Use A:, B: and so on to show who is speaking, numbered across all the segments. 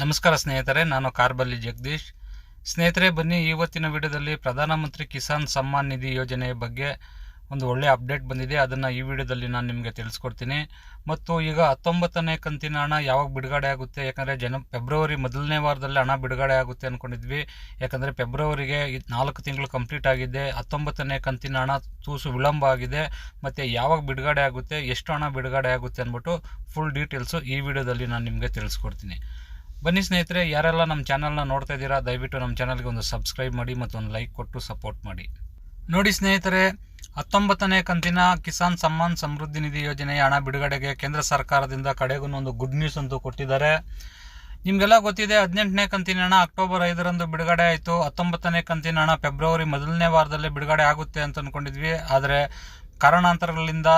A: ನಮಸ್ಕಾರ ಸ್ನೇಹಿತರೆ, ನಾನು ಕಾರ್ಬಲ್ಲಿ ಜಗದೀಶ್. ಸ್ನೇಹಿತರೆ, ಬನ್ನಿ, ಇವತ್ತಿನ ವಿಡಿಯೋದಲ್ಲಿ ಪ್ರಧಾನಮಂತ್ರಿ ಕಿಸಾನ್ ಸಮ್ಮಾನ್ ನಿಧಿ ಯೋಜನೆಯ ಬಗ್ಗೆ ಒಂದು ಒಳ್ಳೆಯ ಅಪ್ಡೇಟ್ ಬಂದಿದೆ. ಅದನ್ನು ಈ ವಿಡಿಯೋದಲ್ಲಿ ನಾನು ನಿಮಗೆ ತಿಳಿಸ್ಕೊಡ್ತೀನಿ. ಮತ್ತು ಈಗ ಹತ್ತೊಂಬತ್ತನೇ ಕಂತಿನ ಹಣ ಯಾವಾಗ ಬಿಡುಗಡೆ ಆಗುತ್ತೆ? ಯಾಕಂದರೆ ಜನ, ಫೆಬ್ರವರಿ ಮೊದಲನೇ ವಾರದಲ್ಲಿ ಹಣ ಬಿಡುಗಡೆ ಆಗುತ್ತೆ ಅಂದ್ಕೊಂಡಿದ್ವಿ ಯಾಕಂದರೆ ಫೆಬ್ರವರಿಗೆ ನಾಲ್ಕು ತಿಂಗಳು ಕಂಪ್ಲೀಟ್ ಆಗಿದೆ. ಹತ್ತೊಂಬತ್ತನೇ ಕಂತಿನ ಹಣ ತೂಸು ವಿಳಂಬ ಆಗಿದೆ. ಮತ್ತು ಯಾವಾಗ ಬಿಡುಗಡೆ ಆಗುತ್ತೆ, ಎಷ್ಟು ಹಣ ಬಿಡುಗಡೆ ಆಗುತ್ತೆ ಅಂದ್ಬಿಟ್ಟು ಫುಲ್ ಡೀಟೇಲ್ಸು ಈ ವಿಡಿಯೋದಲ್ಲಿ ನಾನು ನಿಮಗೆ ತಿಳಿಸ್ಕೊಡ್ತೀನಿ. ಬನ್ನಿ ಸ್ನೇಹಿತರೆ, ಯಾರೆಲ್ಲ ನಮ್ಮ ಚಾನಲ್ನ ನೋಡ್ತಾ ಇದ್ದೀರಾ, ದಯವಿಟ್ಟು ನಮ್ಮ ಚಾನಲ್ಗೆ ಒಂದು ಸಬ್ಸ್ಕ್ರೈಬ್ ಮಾಡಿ ಮತ್ತು ಒಂದು ಲೈಕ್ ಕೊಟ್ಟು ಸಪೋರ್ಟ್ ಮಾಡಿ. ನೋಡಿ ಸ್ನೇಹಿತರೆ, ಹತ್ತೊಂಬತ್ತನೇ ಕಂತಿನ ಕಿಸಾನ್ ಸಮ್ಮಾನ್ ಸಮೃದ್ಧಿ ನಿಧಿ ಯೋಜನೆಯ ಹಣ ಬಿಡುಗಡೆಗೆ ಕೇಂದ್ರ ಸರ್ಕಾರದಿಂದ ಕಡೆಗೂ ಒಂದು ಗುಡ್ ನ್ಯೂಸ್ ಅಂತೂ ಕೊಟ್ಟಿದ್ದಾರೆ. ನಿಮಗೆಲ್ಲ ಗೊತ್ತಿದೆ, ಹದಿನೆಂಟನೇ ಕಂತಿನ ಹಣ ಅಕ್ಟೋಬರ್ ಐದರಂದು ಬಿಡುಗಡೆ ಆಯಿತು. ಹತ್ತೊಂಬತ್ತನೇ ಕಂತಿನ ಹಣ ಫೆಬ್ರವರಿ ಮೊದಲನೇ ವಾರದಲ್ಲೇ ಬಿಡುಗಡೆ ಆಗುತ್ತೆ ಅಂತ ಅಂದ್ಕೊಂಡಿದ್ವಿ ಆದರೆ ಕಾರಣಾಂತರಗಳಿಂದ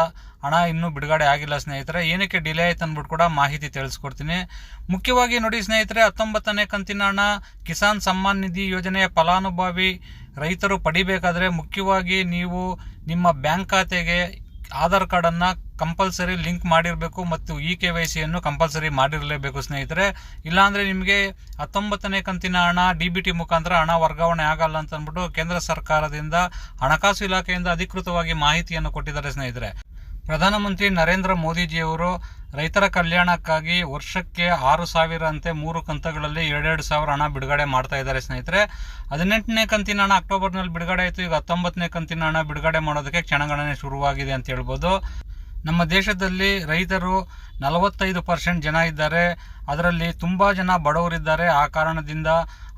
A: ಹಣ ಇನ್ನೂ ಬಿಡುಗಡೆ ಆಗಿಲ್ಲ ಸ್ನೇಹಿತರೆ. ಏನಕ್ಕೆ ಡಿಲೇ ಆಯ್ತು ಅಂದ್ಬಿಟ್ಟು ಕೂಡ ಮಾಹಿತಿ ತಿಳಿಸ್ಕೊಡ್ತೀನಿ. ಮುಖ್ಯವಾಗಿ ನೋಡಿ ಸ್ನೇಹಿತರೆ, ಹತ್ತೊಂಬತ್ತನೇ ಕಂತಿನ ಹಣ ಕಿಸಾನ್ ಸಮ್ಮಾನ್ ನಿಧಿ ಯೋಜನೆಯ ಫಲಾನುಭವಿ ರೈತರು ಪಡಿಬೇಕಾದ್ರೆ ಮುಖ್ಯವಾಗಿ ನೀವು ನಿಮ್ಮ ಬ್ಯಾಂಕ್ ಖಾತೆಗೆ ಆಧಾರ್ ಕಾರ್ಡನ್ನು ಕಂಪಲ್ಸರಿ ಲಿಂಕ್ ಮಾಡಿರಬೇಕು ಮತ್ತು ಇ ಕೆ ವೈ ಸಿಯನ್ನು ಕಂಪಲ್ಸರಿ ಮಾಡಿರಲೇಬೇಕು, ಸ್ನೇಹಿತರೆ. ಇಲ್ಲಾಂದರೆ ನಿಮಗೆ ಹತ್ತೊಂಬತ್ತನೇ ಕಂತಿನ ಹಣ, ಡಿ ಬಿ ಟಿ ಮುಖಾಂತರ ಹಣ ವರ್ಗಾವಣೆ ಆಗಲ್ಲ ಅಂತ ಅಂದ್ಬಿಟ್ಟು ಕೇಂದ್ರ ಸರ್ಕಾರದಿಂದ ಹಣಕಾಸು ಇಲಾಖೆಯಿಂದ ಅಧಿಕೃತವಾಗಿ ಮಾಹಿತಿಯನ್ನು ಕೊಟ್ಟಿದ್ದಾರೆ, ಸ್ನೇಹಿತರೆ. ಪ್ರಧಾನಮಂತ್ರಿ ನರೇಂದ್ರ ಮೋದಿಜಿಯವರು ರೈತರ ಕಲ್ಯಾಣಕ್ಕಾಗಿ ವರ್ಷಕ್ಕೆ ಆರು ಸಾವಿರ ಅಂತೆ ಮೂರು ಕಂತುಗಳಲ್ಲಿ ಎರಡೆರಡು ಸಾವಿರ ಹಣ ಬಿಡುಗಡೆ ಮಾಡ್ತಾ ಇದ್ದಾರೆ ಸ್ನೇಹಿತರೆ. ಹದಿನೆಂಟನೇ ಕಂತಿನ ಹಣ ಅಕ್ಟೋಬರ್ನಲ್ಲಿ ಬಿಡುಗಡೆ ಆಯಿತು. ಈಗ ಹತ್ತೊಂಬತ್ತನೇ ಕಂತಿನ ಹಣ ಬಿಡುಗಡೆ ಮಾಡೋದಕ್ಕೆ ಕ್ಷಣಗಣನೆ ಶುರುವಾಗಿದೆ ಅಂತ ಹೇಳ್ಬೋದು. ನಮ್ಮ ದೇಶದಲ್ಲಿ ರೈತರು ನಲವತ್ತೈದು ಪರ್ಸೆಂಟ್ ಜನ ಇದ್ದಾರೆ. ಅದರಲ್ಲಿ ತುಂಬ ಜನ ಬಡವರಿದ್ದಾರೆ. ಆ ಕಾರಣದಿಂದ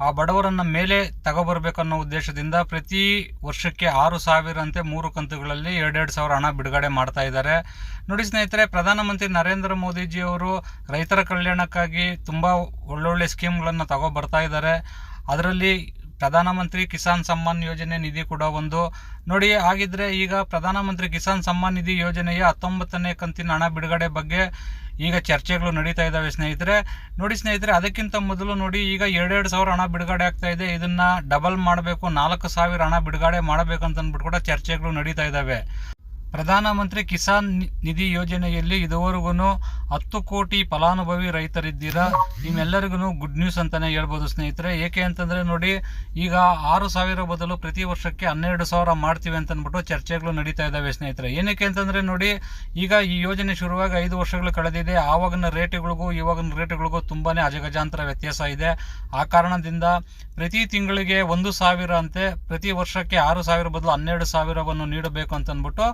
A: ಆ ಬಡವರನ್ನು ಮೇಲೆ ತಗೋಬರ್ಬೇಕನ್ನೋ ಉದ್ದೇಶದಿಂದ ಪ್ರತಿ ವರ್ಷಕ್ಕೆ ಆರು ಸಾವಿರ ಅಂತೆ ಮೂರು ಕಂತುಗಳಲ್ಲಿ ಎರಡೆರಡು ಸಾವಿರ ಹಣ ಬಿಡುಗಡೆ ಮಾಡ್ತಾ ಇದ್ದಾರೆ. ನೋಡಿ ಸ್ನೇಹಿತರೆ, ಪ್ರಧಾನಮಂತ್ರಿ ನರೇಂದ್ರ ಮೋದಿಜಿಯವರು ರೈತರ ಕಲ್ಯಾಣಕ್ಕಾಗಿ ತುಂಬ ಒಳ್ಳೊಳ್ಳೆ ಸ್ಕೀಮ್ಗಳನ್ನು ತಗೋ ಬರ್ತಾ ಇದ್ದಾರೆ. ಅದರಲ್ಲಿ ಪ್ರಧಾನಮಂತ್ರಿ ಕಿಸಾನ್ ಸಮ್ಮಾನ್ ಯೋಜನೆ ನಿಧಿ ಕೂಡ ಒಂದು. ನೋಡಿ, ಹಾಗಿದ್ರೆ ಈಗ ಪ್ರಧಾನಮಂತ್ರಿ ಕಿಸಾನ್ ಸಮ್ಮಾನ್ ನಿಧಿ ಯೋಜನೆಯ ಹತ್ತೊಂಬತ್ತನೇ ಕಂತಿನ ಹಣ ಬಿಡುಗಡೆ ಬಗ್ಗೆ ಈಗ ಚರ್ಚೆಗಳು ನಡೀತಾ ಇದ್ದಾವೆ ಸ್ನೇಹಿತರೆ. ನೋಡಿ ಸ್ನೇಹಿತರೆ, ಅದಕ್ಕಿಂತ ಮೊದಲು ನೋಡಿ, ಈಗ ಎರಡೆರಡು ಸಾವಿರ ಹಣ ಬಿಡುಗಡೆ ಆಗ್ತಾ ಇದೆ. ಇದನ್ನ ಡಬಲ್ ಮಾಡಬೇಕು, ನಾಲ್ಕು ಸಾವಿರ ಹಣ ಬಿಡುಗಡೆ ಮಾಡಬೇಕು ಕೂಡ ಚರ್ಚೆಗಳು ನಡೀತಾ ಇದ್ದಾವೆ. ಪ್ರಧಾನಮಂತ್ರಿ ಕಿಸಾನ್ ನಿಧಿ ಯೋಜನೆಯಲ್ಲಿ ಇದುವರೆಗೂ ಹತ್ತು ಕೋಟಿ ಫಲಾನುಭವಿ ರೈತರಿದ್ದೀರಾ? ನಿಮ್ಮೆಲ್ಲರಿಗೂ ಗುಡ್ ನ್ಯೂಸ್ ಅಂತಾನೆ ಹೇಳ್ಬೋದು ಸ್ನೇಹಿತರೆ. ಏಕೆ ಅಂತಂದರೆ ನೋಡಿ, ಈಗ ಆರು ಸಾವಿರ ಬದಲು ಪ್ರತಿ ವರ್ಷಕ್ಕೆ ಹನ್ನೆರಡು ಸಾವಿರ ಮಾಡ್ತೀವಿ ಅಂತ ಅಂದ್ಬಿಟ್ಟು ಚರ್ಚೆಗಳು ನಡೀತಾ ಇದ್ದಾವೆ ಸ್ನೇಹಿತರೆ. ಏನಕ್ಕೆ ಅಂತಂದರೆ ನೋಡಿ, ಈಗ ಈ ಯೋಜನೆ ಶುರುವಾಗಿ ಐದು ವರ್ಷಗಳು ಕಳೆದಿದೆ. ಆವಾಗಿನ ರೇಟ್ಗಳಿಗೂ ಇವಾಗಿನ ರೇಟ್ಗಳಿಗೂ ತುಂಬಾ ಅಜಗಜಾಂತರ ವ್ಯತ್ಯಾಸ ಇದೆ. ಆ ಕಾರಣದಿಂದ ಪ್ರತಿ ತಿಂಗಳಿಗೆ ಒಂದು ಸಾವಿರ ಅಂತೆ, ಪ್ರತಿ ವರ್ಷಕ್ಕೆ ಆರು ಸಾವಿರ ಬದಲು ಹನ್ನೆರಡು ಸಾವಿರವನ್ನು ನೀಡಬೇಕು ಅಂತ ಅಂದ್ಬಿಟ್ಟು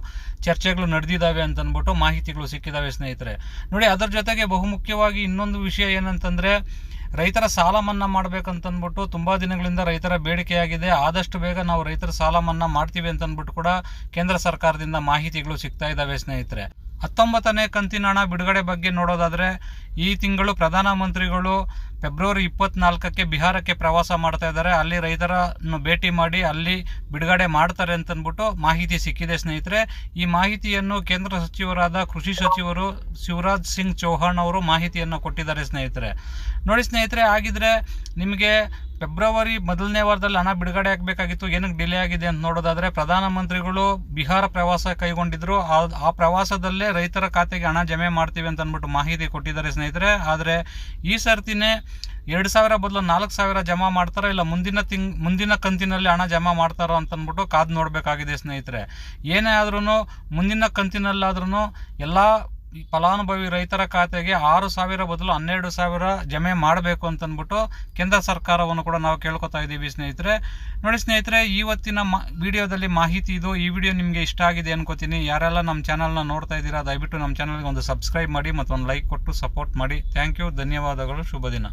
A: ಚರ್ಚೆಗಳು ನಡೆದಿದ್ದಾವೆ ಅಂತ ಅಂದ್ಬಿಟ್ಟು ಮಾಹಿತಿಗಳು ಸಿಕ್ಕಿದಾವೆ ಸ್ನೇಹಿತರೆ. ನೋಡಿ, ಅದರ ಜೊತೆಗೆ ಬಹುಮುಖ್ಯವಾಗಿ ಇನ್ನೊಂದು ವಿಷಯ ಏನಂತಂದರೆ, ರೈತರ ಸಾಲ ಮನ್ನಾ ಮಾಡ್ಬೇಕಂತಂದ್ಬಿಟ್ಟು ತುಂಬ ದಿನಗಳಿಂದ ರೈತರ ಬೇಡಿಕೆಯಾಗಿದೆ. ಆದಷ್ಟು ಬೇಗ ನಾವು ರೈತರ ಸಾಲ ಮನ್ನಾ ಮಾಡ್ತೀವಿ ಅಂತಂದ್ಬಿಟ್ಟು ಕೂಡ ಕೇಂದ್ರ ಸರ್ಕಾರದಿಂದ ಮಾಹಿತಿಗಳು ಸಿಗ್ತಾ ಇದ್ದಾವೆ ಸ್ನೇಹಿತರೆ. ಹತ್ತೊಂಬತ್ತನೇ ಕಂತಿನ ಹಣ ಬಿಡುಗಡೆ ಬಗ್ಗೆ ನೋಡೋದಾದ್ರೆ ಈ ತಿಂಗಳು ಪ್ರಧಾನಮಂತ್ರಿಗಳು ಫೆಬ್ರವರಿ ಇಪ್ಪತ್ನಾಲ್ಕಕ್ಕೆ ಬಿಹಾರಕ್ಕೆ ಪ್ರವಾಸ ಮಾಡ್ತಾ ಇದ್ದಾರೆ. ಅಲ್ಲಿ ರೈತರನ್ನು ಭೇಟಿ ಮಾಡಿ ಅಲ್ಲಿ ಬಿಡುಗಡೆ ಮಾಡ್ತಾರೆ ಅಂತಂದ್ಬಿಟ್ಟು ಮಾಹಿತಿ ಸಿಕ್ಕಿದೆ ಸ್ನೇಹಿತರೆ. ಈ ಮಾಹಿತಿಯನ್ನು ಕೇಂದ್ರ ಸಚಿವರಾದ ಕೃಷಿ ಸಚಿವರು ಶಿವರಾಜ್ ಸಿಂಗ್ ಚೌಹಾಣ್ ಅವರು ಮಾಹಿತಿಯನ್ನು ಕೊಟ್ಟಿದ್ದಾರೆ ಸ್ನೇಹಿತರೆ. ನೋಡಿ ಸ್ನೇಹಿತರೆ ಆಗಿದ್ರೆ ನಿಮಗೆ ಫೆಬ್ರವರಿ ಮೊದಲನೇ ವಾರದಲ್ಲಿ ಹಣ ಬಿಡುಗಡೆ ಆಗಬೇಕಾಗಿತ್ತು, ಏನಕ್ಕೆ ಡಿಲೇ ಆಗಿದೆ ಅಂತ ನೋಡೋದಾದರೆ ಪ್ರಧಾನಮಂತ್ರಿಗಳು ಬಿಹಾರ ಪ್ರವಾಸ ಕೈಗೊಂಡಿದ್ರು. ಆ ಪ್ರವಾಸದಲ್ಲೇ ರೈತರ ಖಾತೆಗೆ ಹಣ ಜಮೆ ಮಾಡ್ತೀವಿ ಅಂತ ಅಂದ್ಬಿಟ್ಟು ಮಾಹಿತಿ ಕೊಟ್ಟಿದ್ದಾರೆ ಸ್ನೇಹಿತರೆ. ಆದರೆ ಈ ಸರ್ತಿನೇ ಎರಡು ಸಾವಿರ ಬದಲು ನಾಲ್ಕು ಸಾವಿರ ಜಮಾ ಮಾಡ್ತಾರೋ ಇಲ್ಲ ಮುಂದಿನ ತಿಂಗ್, ಮುಂದಿನ ಕಂತಿನಲ್ಲಿ ಹಣ ಜಮಾ ಮಾಡ್ತಾರೋ ಅಂತಂದ್ಬಿಟ್ಟು ಕಾದು ನೋಡಬೇಕಾಗಿದೆ ಸ್ನೇಹಿತರೆ. ಏನೇ ಆದ್ರೂ ಮುಂದಿನ ಕಂತಿನಲ್ಲಾದ್ರೂ ಎಲ್ಲ ಫಲಾನುಭವಿ ರೈತರ ಖಾತೆಗೆ ಆರು ಸಾವಿರ ಬದಲು ಹನ್ನೆರಡು ಸಾವಿರ ಜಮೆ ಮಾಡಬೇಕು ಅಂತಂದ್ಬಿಟ್ಟು ಕೇಂದ್ರ ಸರ್ಕಾರವನ್ನು ಕೂಡ ನಾವು ಕೇಳ್ಕೊತಾ ಇದ್ದೀವಿ ಸ್ನೇಹಿತರೆ. ನೋಡಿ ಸ್ನೇಹಿತರೆ ಇವತ್ತಿನ ಮಾ, ವಿಡಿಯೋದಲ್ಲಿ ಮಾಹಿತಿ ಇದು. ಈ ವಿಡಿಯೋ ನಿಮಗೆ ಇಷ್ಟ ಆಗಿದೆ ಅನ್ಕೋತೀನಿ. ಯಾರೆಲ್ಲ ನಮ್ಮ ಚಾನಲ್ನ ನೋಡ್ತಾ ಇದ್ದೀರಾ, ದಯವಿಟ್ಟು ನಮ್ಮ ಚಾನಲ್ಗೆ ಒಂದು ಸಬ್ಸ್ಕ್ರೈಬ್ ಮಾಡಿ ಮತ್ತು ಒಂದು ಲೈಕ್ ಕೊಟ್ಟು ಸಪೋರ್ಟ್ ಮಾಡಿ. ಥ್ಯಾಂಕ್ ಯು, ಧನ್ಯವಾದಗಳು, ಶುಭ ದಿನ.